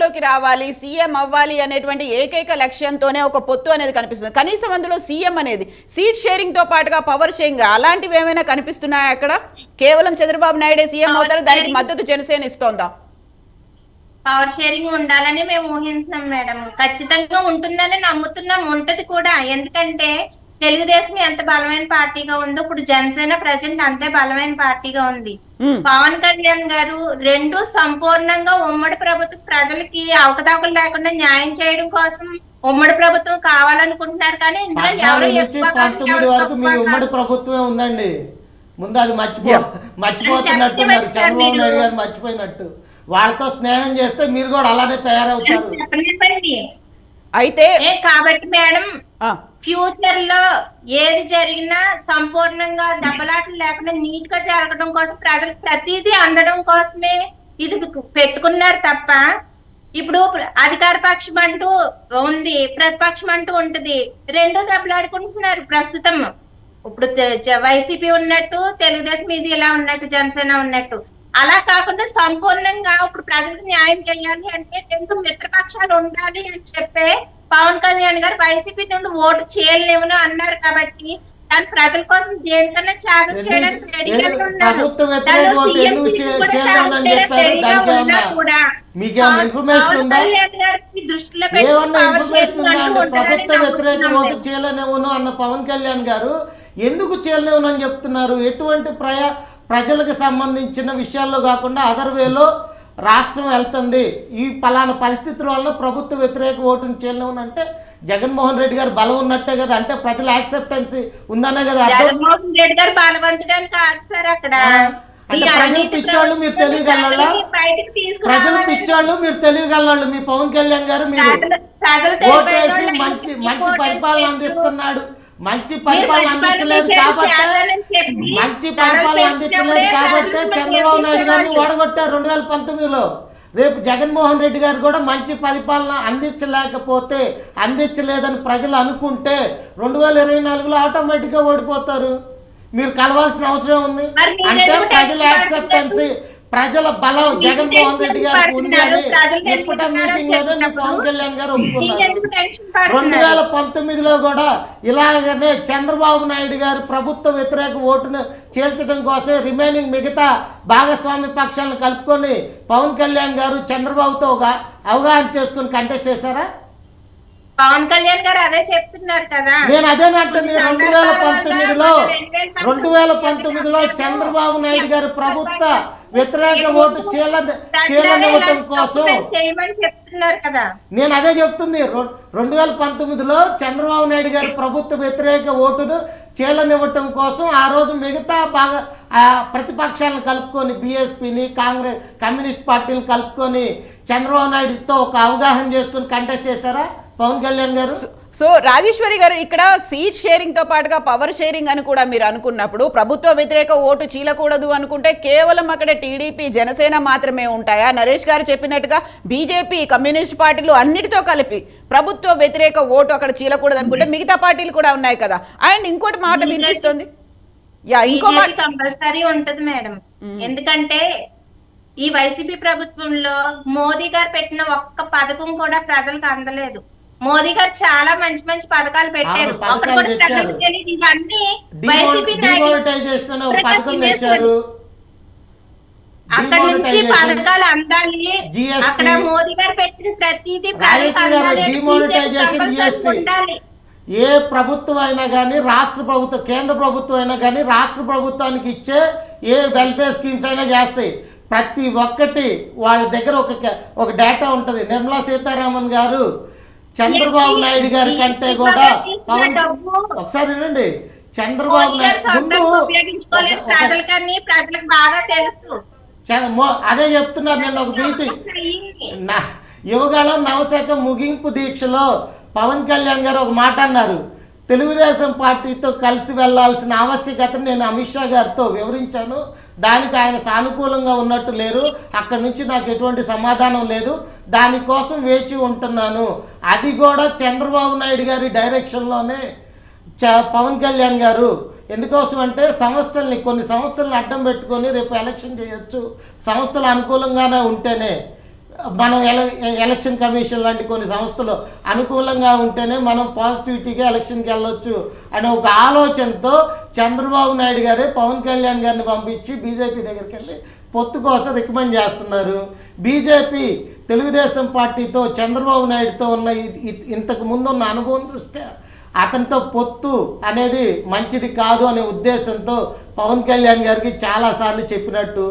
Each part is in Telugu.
అధికారంలోకి రావాలి సీఎం అవ్వాలి అనేటువంటి ఏకైక లక్ష్యంతోనే ఒక పొత్తు అనేది కనిపిస్తుంది. కనీసం అందులో సీఎం అనేది సీట్ షేరింగ్తో పాటుగా పవర్ షేరింగ్ అలాంటివి ఏమైనా కనిపిస్తున్నాయా అక్కడ? కేవలం చంద్రబాబు నాయుడే సీఎం అవుతారు దానికి మద్దతు జనసేన ఇస్తోందా? పవర్ షేరింగ్ ఉండాలని మేము ఊహించున్నాం మేడం. ఖచ్చితంగా ఉంటుందని నమ్ముతున్నాం ఉంటది కూడా. ఎందుకంటే తెలుగుదేశం ఎంత బలమైన పార్టీగా ఉందో ఇప్పుడు జనసేన ప్రజెంట్ అంతే బలమైన పార్టీగా ఉంది. పవన్ కళ్యాణ్ గారు రెండు సంపూర్ణంగా ఉమ్మడి ప్రభుత్వం ప్రజలకి అవకతవకలు లేకుండా న్యాయం చేయడం కోసం ఉమ్మడి ప్రభుత్వం కావాలనుకుంటున్నారు కానీ ఇందులో ఎవరు వరకు మీ ఉమ్మడి. ప్రభుత్వమే ఉందండి. ముందు అది మర్చిపో మర్చిపోతున్నట్టున్నారు చంద్రబాబు నాయుడు గారు మర్చిపోయినట్టు. వాళ్ళతో స్నేహం చేస్తే మీరు కూడా అలానే తయారవుతారు. అయితే ఏ కాబట్టి మేడం ఫ్యూచర్లో ఏది జరిగినా సంపూర్ణంగా దెబ్బలాటలు లేకుండా నీట్గా జరగడం కోసం ప్రజలు ప్రతిదీ అందడం కోసమే ఇది పెట్టుకున్నారు తప్ప ఇప్పుడు అధికార పక్షం అంటూ ఉంది ప్రతిపక్షం అంటూ ఉంటది. రెండు దెబ్బలాడుకుంటున్నారు ప్రస్తుతం. ఇప్పుడు వైసీపీ ఉన్నట్టు తెలుగుదేశం ఇది ఇలా ఉన్నట్టు జనసేన ఉన్నట్టు. అలా కాకుండా సంపూర్ణంగా ఇప్పుడు ప్రజలకు న్యాయం చేయాలి అంటే రెండు మిత్రపక్షాలు ఉండాలి అని చెప్పే పవన్ కళ్యాణ్ గారు వైసీపీ నుండి ఓటు చేయలేమని అన్నారు కాబట్టి దాని ప్రజల కోసం దేనికన్నా త్యాగం ఎందుకు- చేయడానికి రెడీగా ఎందుకు? ఉన్నారు. ఎందుకు దృష్టిలో అన్న పవన్ కళ్యాణ్ గారు ఎందుకు చేయలేవునని చెప్తున్నారు? ఎటువంటి ప్రయా ప్రజలకు సంబంధించిన విషయాల్లో కాకుండా అదర్ వేలో రాష్ట్రం వెళ్తుంది. ఈ పలానా పరిస్థితుల వల్ల ప్రభుత్వ వ్యతిరేక ఓటును చేయలేవును అంటే జగన్మోహన్ రెడ్డి గారు బలం ఉన్నట్టే కదా. అంటే ప్రజల యాక్సెప్టెన్సీ ఉందనే కదా జగన్మోహన్ రెడ్డి గారు బలవంతుడని కాదు సార్ అక్కడ. ఆ, అంటే ప్రజలు పిచ్చోళ్ళు మీరు బయటికి ప్రజలు పిచ్చోళ్ళు మీరు తెలియగలవాళ్ళు మీ పవన్ కళ్యాణ్ గారు మీరు ఓటేసి మంచి మంచి పరిపాలన అందిస్తున్నాడు. మంచి పరిపాలన అందించలేదు కాబట్టి మంచి పరిపాలన అందించలేదు కాబట్టి చంద్రబాబు నాయుడు గారిని. ఓడగొట్టారు రెండు వేల పంతొమ్మిదిలో. రేపు జగన్మోహన్ రెడ్డి గారు కూడా మంచి పరిపాలన అందించలేకపోతే అందించలేదని ప్రజలు అనుకుంటే రెండు వేల ఇరవై నాలుగులో ఆటోమేటిక్గా ఓడిపోతారు. మీరు కలవాల్సిన అవసరం ఉంది. అంటే ప్రజల యాక్సెప్టెన్సీ ప్రజల బలం జగన్మోహన్ రెడ్డి గారికి టెన్షన్ ఉంది అని ఎందుకు మీటింగ్లోనే మీ పవన్ కళ్యాణ్ గారు ఒప్పుకున్నారు. రెండు? వేల పంతొమ్మిదిలో కూడా ఇలాగనే చంద్రబాబు నాయుడు గారు ప్రభుత్వ వ్యతిరేక ఓటును చేల్చడం కోసమే రిమైనింగ్ మిగతా భాగస్వామి పక్షాలను కలుపుకొని పవన్ కళ్యాణ్ గారు చంద్రబాబుతో ఒక అవగాహన చేసుకుని కంటెస్ట్ చేశారా? పవన్ కళ్యాణ్ గారు అదే చెప్తున్నారు కదా. నేను అదేనంటుంది రెండు వేల పంతొమ్మిదిలో రెండు వేల పంతొమ్మిదిలో చంద్రబాబు నాయుడు గారు ప్రభుత్వ వ్యతిరేక ఓటు చీల చీలనివ్వటం కోసం చేయమని చెప్తున్నారు కదా. నేను అదే చెప్తుంది. రెండు వేల పంతొమ్మిదిలో చంద్రబాబు నాయుడు గారి ప్రభుత్వ వ్యతిరేక ఓటును చేలనివ్వటం కోసం ఆ రోజు మిగతా బాగా ఆ ప్రతిపక్షాలను కలుపుకొని బీఎస్పీని కాంగ్రెస్ కమ్యూనిస్ట్ పార్టీని కలుపుకొని చంద్రబాబు నాయుడుతో ఒక అవగాహన చేసుకుని కంటెస్ట్ చేశారా? పవన్ కళ్యాణ్ గారు? సో రాజేశ్వరి గారు ఇక్కడ సీట్ షేరింగ్తో పాటుగా పవర్ షేరింగ్ అని కూడా మీరు అనుకున్నప్పుడు ప్రభుత్వ వ్యతిరేక ఓటు చీలకూడదు అనుకుంటే కేవలం అక్కడ టీడీపీ జనసేన మాత్రమే ఉంటాయా? నరేష్ గారు చెప్పినట్టుగా బీజేపీ కమ్యూనిస్ట్ పార్టీలు అన్నిటితో కలిపి ప్రభుత్వ వ్యతిరేక ఓటు అక్కడ చీలకూడదు అనుకుంటే మిగతా పార్టీలు కూడా ఉన్నాయి కదా. అండ్ ఇంకోటి మాట వినిపిస్తుంది. యా ఇంకో మాట కంపల్సరీ ఉంటది మేడం. ఎందుకంటే ఈ వైసీపీ ప్రభుత్వంలో మోదీ గారు పెట్టిన ఒక్క పథకం కూడా ప్రజలకు అందలేదు. మోదీ గారు చాలా మంచి మంచి పథకాలు పెట్టారు. ఇవన్నీ వైసీపీ నాయకులు అక్కడ నుంచి. పథకాలు అందాలి. అక్కడ మోదీ గారు పెట్టిన ప్రతిదీ ఉండాలి. ఏ ప్రభుత్వం అయినా కానీ రాష్ట్ర ప్రభుత్వం కేంద్ర ప్రభుత్వం అయినా కానీ రాష్ట్ర ప్రభుత్వానికి ఇచ్చే ఏ వెల్ఫేర్ స్కీమ్స్ అయినా చేస్తాయి. ప్రతి ఒక్కటి వాళ్ళ దగ్గర ఒక ఒక డేటా ఉంటుంది. నిర్మలా సీతారామన్ గారు చంద్రబాబు నాయుడు గారి కంటే కూడా పవన్ ఒకసారి వినండి. చంద్రబాబు నాయుడు అదే చెప్తున్నారు నేను ఒక మీటింగ్. యువగాళం నవశాఖ ముగింపు దీక్షలో పవన్ కళ్యాణ్ గారు ఒక మాట అన్నారు. తెలుగుదేశం పార్టీతో కలిసి వెళ్ళాల్సిన ఆవశ్యకతను నేను అమిత్ షా గారితో వివరించాను. దానికి ఆయన సానుకూలంగా ఉన్నట్టు లేరు. అక్కడి నుంచి నాకు ఎటువంటి సమాధానం లేదు. దానికోసం వేచి ఉంటున్నాను. అది కూడా చంద్రబాబు నాయుడు గారి డైరెక్షన్లోనే చ పవన్ కళ్యాణ్ గారు ఎందుకోసం అంటే సంస్థల్ని కొన్ని సంస్థలను అడ్డం పెట్టుకొని రేపు ఎలక్షన్ చేయొచ్చు. సంస్థలు అనుకూలంగానే ఉంటేనే మనం ఎల ఎలక్షన్ కమిషన్ లాంటి కొన్ని సంస్థలు అనుకూలంగా ఉంటేనే మనం పాజిటివిటీగా ఎలక్షన్కి వెళ్ళొచ్చు అనే ఒక ఆలోచనతో చంద్రబాబు నాయుడు గారే పవన్ కళ్యాణ్ గారిని పంపించి బీజేపీ దగ్గరికి వెళ్ళి పొత్తు కోసం రికమెండ్ చేస్తున్నారు. బీజేపీ తెలుగుదేశం పార్టీతో చంద్రబాబు నాయుడుతో ఉన్న ఇ- ఇంతకు ముందు ఉన్న అనుభవం దృష్ట్యా అతనితో పొత్తు అనేది మంచిది కాదు అనే ఉద్దేశంతో పవన్ కళ్యాణ్ గారికి చాలాసార్లు చెప్పినట్టు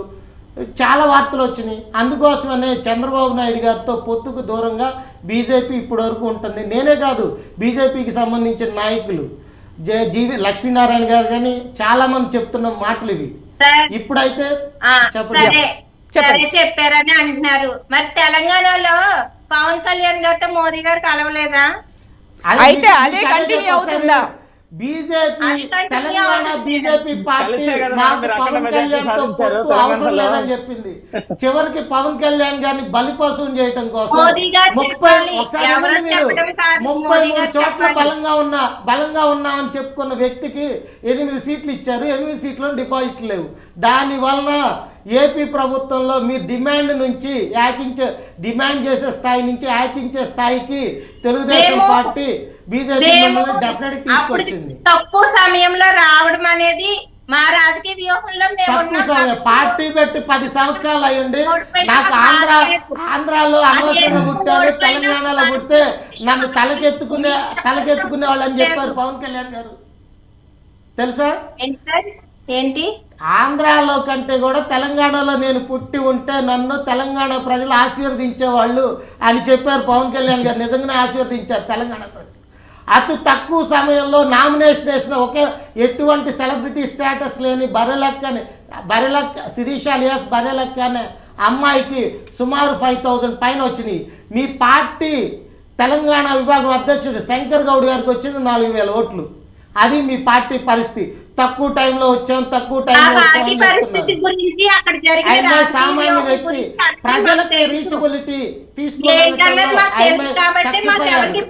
చాలా వార్తలు వచ్చినాయి. అందుకోసమనే చంద్రబాబు నాయుడు గారితో పొత్తుకు దూరంగా బీజేపీ ఇప్పటివరకు ఉంటుంది. నేనే కాదు బీజేపీకి సంబంధించిన నాయకులు. జే జీవి లక్ష్మీనారాయణ గారు కానీ చాలామంది చెప్తున్న మాటలు ఇవి. ఇప్పుడైతే చెప్పండి. సరే. చెప్పారని అంటున్నారు. మరి తెలంగాణలో పవన్ కళ్యాణ్ గారితో మోదీ గారు కలవలేదా? అయితే అదే చెప్పొచ్చు అవుతుందా? BJP Telangana. BJP party Pawan కళ్యాణ్తో పొత్తు అవసరం. లేదని చెప్పింది చివరికి పవన్ కళ్యాణ్ గారిని బలిపశువుని చేయటం కోసం ముప్పై. ఒకసారి మీరు ముప్పై మూడు చోట్ల. బలంగా ఉన్నా బలంగా ఉన్నా అని చెప్పుకున్న వ్యక్తికి ఎనిమిది సీట్లు ఇచ్చారు ఎనిమిది సీట్లు డిపాజిట్లు లేవు దాని వలన ఏపీ ప్రభుత్వంలో మీరు డిమాండ్ నుంచి యాచించే డిమాండ్ చేసే స్థాయి నుంచి యాచించే స్థాయికి తెలుగుదేశం పార్టీ బీజేపీ మేము డెఫినెట్ అప్పుడు తీసుకొచ్చింది. తక్కువ సమయంలో రావడం అనేది మా రాజకీయ వ్యూహంలో పార్టీ పెట్టి పది సంవత్సరాలు అయ్యండి నాకు ఆంధ్ర. ఆంధ్రాలో అనవసరంగా పుట్టాను తెలంగాణలో పుడితే నన్ను తలకెత్తుకునే తలకెత్తుకునే వాళ్ళు అని చెప్పారు పవన్ కళ్యాణ్ గారు. తెలుసా? ఏంటి ఆంధ్రాలో కంటే కూడా తెలంగాణలో నేను పుట్టి ఉంటే నన్ను తెలంగాణ ప్రజలు ఆశీర్వదించేవాళ్ళు అని చెప్పారు పవన్ కళ్యాణ్ గారు. నిజంగానే ఆశీర్వదించారు తెలంగాణ ప్రజలు అతి తక్కువ సమయంలో నామినేషన్ వేసిన ఒకే ఎటువంటి సెలబ్రిటీ స్టేటస్ లేని బరెలక్క అని బరెలక్క శిరీష అలియాస్ బరెలక్క అనే అమ్మాయికి సుమారు ఫైవ్ థౌజండ్ పైన వచ్చినాయి. మీ పార్టీ తెలంగాణ విభాగం అధ్యక్షుడు శంకర్ గౌడ్ గారికి వచ్చింది నాలుగు వేల ఓట్లు. అది మీ పార్టీ పరిస్థితి తక్కువ టైంలో వచ్చాం తక్కువ టైంలో రాజకీయ సామాన్య వ్యక్తి ప్రజలకి. రీచబిలిటీ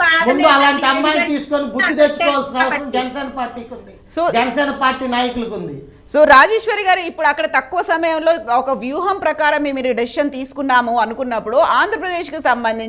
బాధ ముందు. అలాంటి అమ్మాయిని తీసుకొని బుద్ధి తెచ్చుకోవాల్సిన అవసరం. జనసేన పార్టీకి ఉంది సో- జనసేన పార్టీ నాయకులకు ఉంది సో రాజేశ్వరి గారు ఇప్పుడు అక్కడ తక్కువ సమయంలో ఒక వ్యూహం ప్రకారం మీరు డెసిషన్ తీసుకున్నాము అనుకున్నప్పుడు ఆంధ్రప్రదేశ్కి సంబంధించి